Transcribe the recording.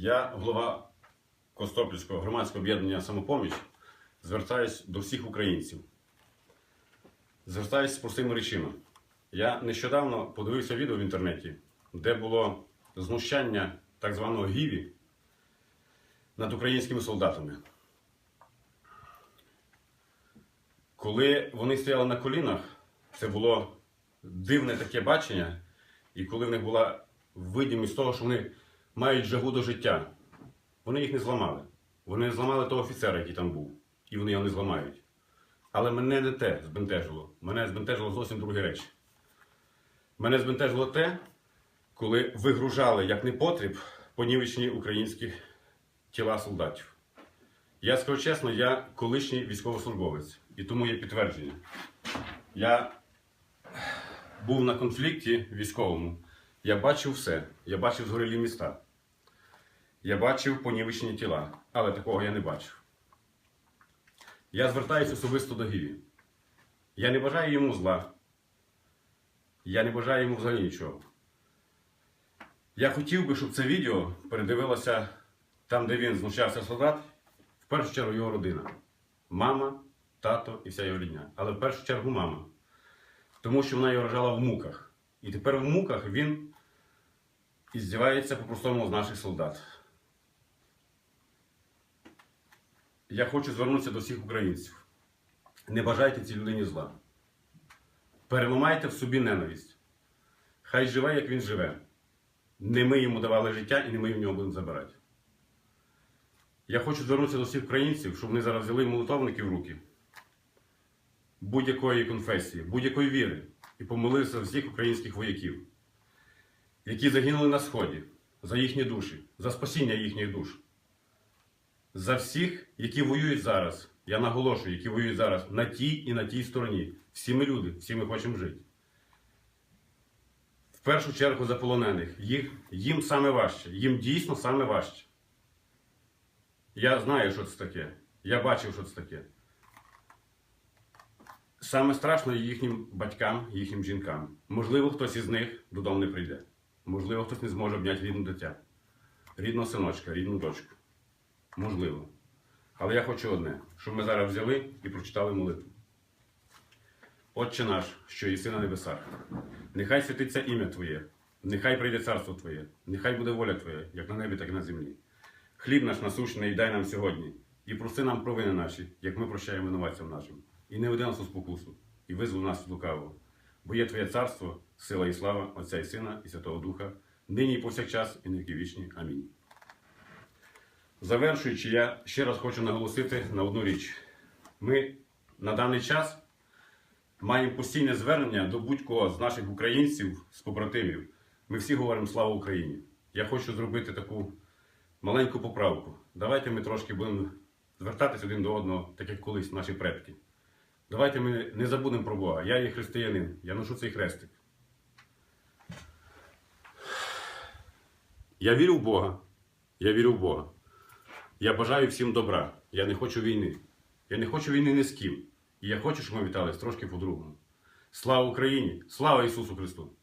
Я, голова Костопільського громадського об'єднання Самопоміч, звертаюсь до всіх українців. Звертаюсь з простими речами. Я нещодавно подивився відео в інтернеті, де було знущання так званого Гіві над українськими солдатами. Коли вони стояли на колінах, це було дивне таке бачення, і коли в них була видимість того, що вони мають жагу до життя, вони їх не зламали. Вони не зламали того офіцера, який там був, і вони його не зламають. Але мене не те збентежило. Мене збентежило зовсім другі речі. Мене збентежило те, коли вигружали як непотріб понівечні українські тіла солдатів. Я скажу чесно, я колишній військовослужбовець, і тому є підтвердження. Я був на конфлікті військовому. Я бачив все. Я бачив згорілі міста. Я бачив понівечені тіла, але такого я не бачив. Я звертаюся особисто до Гіві. Я не бажаю йому зла. Я не бажаю йому взагалі нічого. Я хотів би, щоб це відео передивилося там, де він знущався солдат, в першу чергу його родина. Мама, тато і вся його рідня. Але в першу чергу мама. Тому що вона його рожала в муках. І тепер в муках він іздівається по-простому з наших солдат. Я хочу звернутися до всіх українців. Не бажайте цій людині зла. Переламайте в собі ненависть. Хай живе, як він живе. Не ми йому давали життя і не ми в нього будемо забирати. Я хочу звернутися до всіх українців, щоб вони зараз взяли молитовники в руки будь-якої конфесії, будь-якої віри і помолилися всіх українських вояків, які загинули на Сході, за їхні душі, за спасіння їхніх душ. За всіх, які воюють зараз, я наголошую, які воюють зараз на тій і на тій стороні. Всі ми люди, всі ми хочемо жити. В першу чергу за полонених. Їх, їм саме важче, їм дійсно саме важче. Я знаю, що це таке. Я бачив, що це таке. Саме страшно їхнім батькам, їхнім жінкам. Можливо, хтось із них додому не прийде. Можливо, хтось не зможе обняти рідне дитя, рідного синочка, рідну дочку. Можливо. Але я хочу одне, щоб ми зараз взяли і прочитали молитву. Отче наш, що єси на небесах, нехай святиться ім'я Твоє, нехай прийде царство Твоє, нехай буде воля Твоя, як на небі, так і на землі. Хліб наш насущний дай нам сьогодні, і прости нам провини наші, як ми прощаємо винуватцям нашим. І не веди нас у спокусу, і визволи нас лукавого. Бо є Твоє царство, сила і слава Отця і Сина, і Святого Духа, нині і повсякчас, і на віки вічні. Амінь. Завершуючи, я ще раз хочу наголосити на одну річ. Ми на даний час маємо постійне звернення до будь-кого з наших українців, з побратимів. Ми всі говоримо слава Україні. Я хочу зробити таку маленьку поправку. Давайте ми трошки будемо звертатись один до одного, так як колись наші предки. Давайте ми не забудемо про Бога. Я є християнин, я ношу цей хрестик. Я вірю в Бога. Я вірю в Бога. Я бажаю всім добра. Я не хочу війни. Я не хочу війни ні з ким. І я хочу, щоб ми вітались трошки по-другому. Слава Україні! Слава Ісусу Христу!